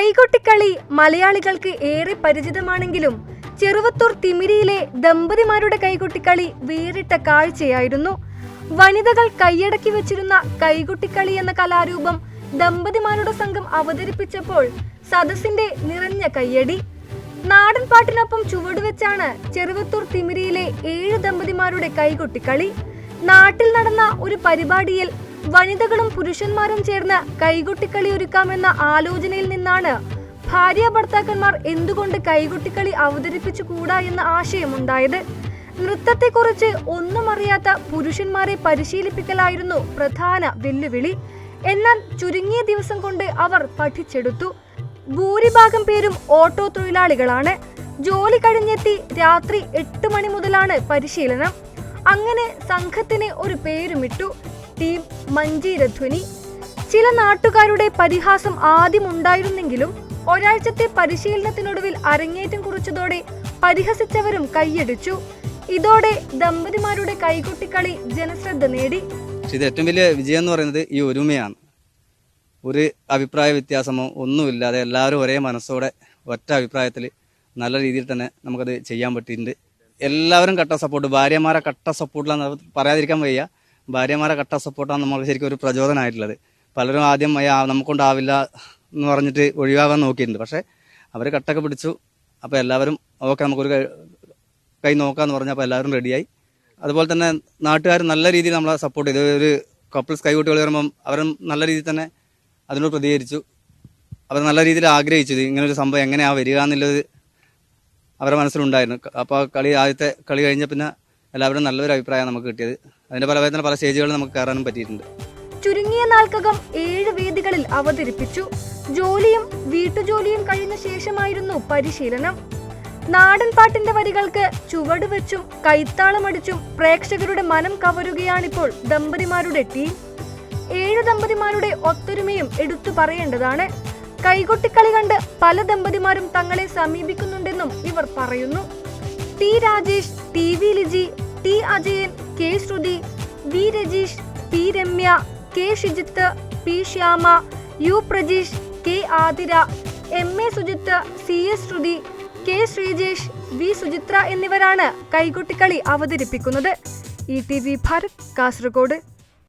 കൈകൊട്ടിക്കളി മലയാളികൾക്ക് ഏറെ പരിചിതമാണെങ്കിലും ചെറുവത്തൂർ തിമിരിയിലെ ദമ്പതിമാരുടെ കൈകൊട്ടിക്കളി വേറിട്ട കാഴ്ചയായിരുന്നു. വനിതകൾ കൈയടക്കി വെച്ചിരുന്ന കൈകൊട്ടിക്കളി എന്ന കലാരൂപം ദമ്പതിമാരുടെ സംഘം അവതരിപ്പിച്ചപ്പോൾ സദസ്സിന്റെ നിറഞ്ഞ കയ്യടി. നാടൻ പാട്ടിനൊപ്പം ചുവടുവെച്ചാണ് ചെറുവത്തൂർ തിമിരിയിലെ ഏഴ് ദമ്പതിമാരുടെ കൈകൊട്ടിക്കളി. നാട്ടിൽ നടന്ന ഒരു പരിപാടിയിൽ വനിതകളും പുരുഷന്മാരും ചേർന്ന് കൈകൊട്ടിക്കളി ഒരുക്കാമെന്ന ആലോചനയിൽ നിന്നാണ് ഭാര്യ ഭർത്താക്കന്മാർ എന്തുകൊണ്ട് കൈകൊട്ടിക്കളി അവതരിപ്പിച്ചു കൂടാ എന്ന ആശയമുണ്ടായത്. നൃത്തത്തെക്കുറിച്ച് ഒന്നും അറിയാത്ത പുരുഷന്മാരെ പരിശീലിപ്പിക്കലായിരുന്നു പ്രധാന വെല്ലുവിളി. എന്നാൽ ചുരുങ്ങിയ ദിവസം കൊണ്ട് അവർ പഠിച്ചെടുത്തു. ഭൂരിഭാഗം പേരും ഓട്ടോ തൊഴിലാളികളാണ്. ജോലി കഴിഞ്ഞെത്തി രാത്രി എട്ട് മണി മുതലാണ് പരിശീലനം. അങ്ങനെ സംഘത്തിന് ഒരു പേരുമിട്ടു. ടീം മഞ്ജീരധ്വനി ചില നാട്ടുകാരുടെ പരിഹാസം ആദ്യം ഉണ്ടായിരുന്നെങ്കിലും ഒരാഴ്ചത്തെ പരിശീലനത്തിനൊടുവിൽ അരങ്ങേറ്റം കുറിച്ചതോടെ പരിഹസിച്ചവരും കൈയടിച്ചു. ഇതോടെ ദമ്പതിമാരുടെ കൈകൊട്ടിക്കളി ജനശ്രദ്ധ നേടി. ഇത് ഏറ്റവും വലിയ വിജയം എന്ന് പറയുന്നത് ഈ ഒരുമയാണ്. ഒരു അഭിപ്രായ വ്യത്യാസമോ ഒന്നുമില്ലാതെ എല്ലാവരും ഒരേ മനസ്സോടെ ഒറ്റ അഭിപ്രായത്തിൽ നല്ല രീതിയിൽ തന്നെ നമുക്കത് ചെയ്യാൻ പറ്റിയിട്ടുണ്ട്. എല്ലാവരും കട്ട സപ്പോർട്ട് ഭാര്യമാരെ കട്ട സപ്പോർട്ടിലാണ് പറയാതിരിക്കാൻ വയ്യ. ഭാര്യമാരെ കട്ട സപ്പോർട്ടാണ് നമ്മൾ ശരിക്കും ഒരു പ്രചോദനമായിട്ടുള്ളത്. പലരും ആദ്യം നമുക്കുണ്ടാവില്ല എന്ന് പറഞ്ഞിട്ട് ഒഴിവാകാൻ നോക്കിയിട്ടുണ്ട്. പക്ഷേ അവർ കട്ടൊക്കെ പിടിച്ചു. അപ്പോൾ എല്ലാവരും ഓക്കെ നമുക്കൊരു കൈ- നോക്കാമെന്ന് പറഞ്ഞു അപ്പോൾ എല്ലാവരും റെഡിയായി. അതുപോലെ തന്നെ നാട്ടുകാർ നല്ല രീതിയിൽ നമ്മളെ സപ്പോർട്ട് ചെയ്തു. ഒരു കപ്പിൾസ് കൈകൊട്ടി കളി വരുമ്പം അവരും നല്ല രീതിയിൽ തന്നെ അതിനോട് പ്രതികരിച്ചു. അവർ നല്ല രീതിയിൽ ആഗ്രഹിച്ചു ഇങ്ങനൊരു സംഭവം എങ്ങനെയാണ് വരിക എന്നുള്ളത് അവരുടെ മനസ്സിലുണ്ടായിരുന്നു. അപ്പോൾ കളി ആദ്യത്തെ കളി കഴിഞ്ഞ പിന്നെ എല്ലാവരും നല്ലൊരു അഭിപ്രായമാണ് നമുക്ക് കിട്ടിയത്. അതിന്റെ പല വേദന പല സ്റ്റേജുകളിൽ നമുക്ക് കയറാനും പറ്റിയിട്ടുണ്ട്. ചുരുങ്ങിയ നാൾക്കകം ഏഴ് വേദികളിൽ അവതരിപ്പിച്ചു. ജോലിയും വീട്ടുജോലിയും കഴിഞ്ഞ ശേഷമായിരുന്നു പരിശീലനം. നാടൻ പാട്ടിന്റെ വരികൾക്ക് ചുവടുവെച്ചും കൈത്താളമടിച്ചും പ്രേക്ഷകരുടെ മനം കവരുകയാണിപ്പോൾ ദമ്പതിമാരുടെ ടീം. ഏഴ് ദമ്പതിമാരുടെ ഒത്തൊരുമയും എടുത്തു പറയേണ്ടതാണ്. കൈകൊട്ടിക്കളി കണ്ട് പല ദമ്പതിമാരും തങ്ങളെ സമീപിക്കുന്നുണ്ടെന്നും ഇവർ പറയുന്നു. T Rajesh T V Liji T Ajayan K Sruthi V Rajeesh P Ramya K Shijith P Shyama U Prajeesh K Athira M A Sujith C S Sruthi K Sreejesh V Suchitra എന്നിവരാണ് കൈകൊട്ടിക്കളി അവതരിപ്പിക്കുന്നത്. E T V Bharat Kasaragod.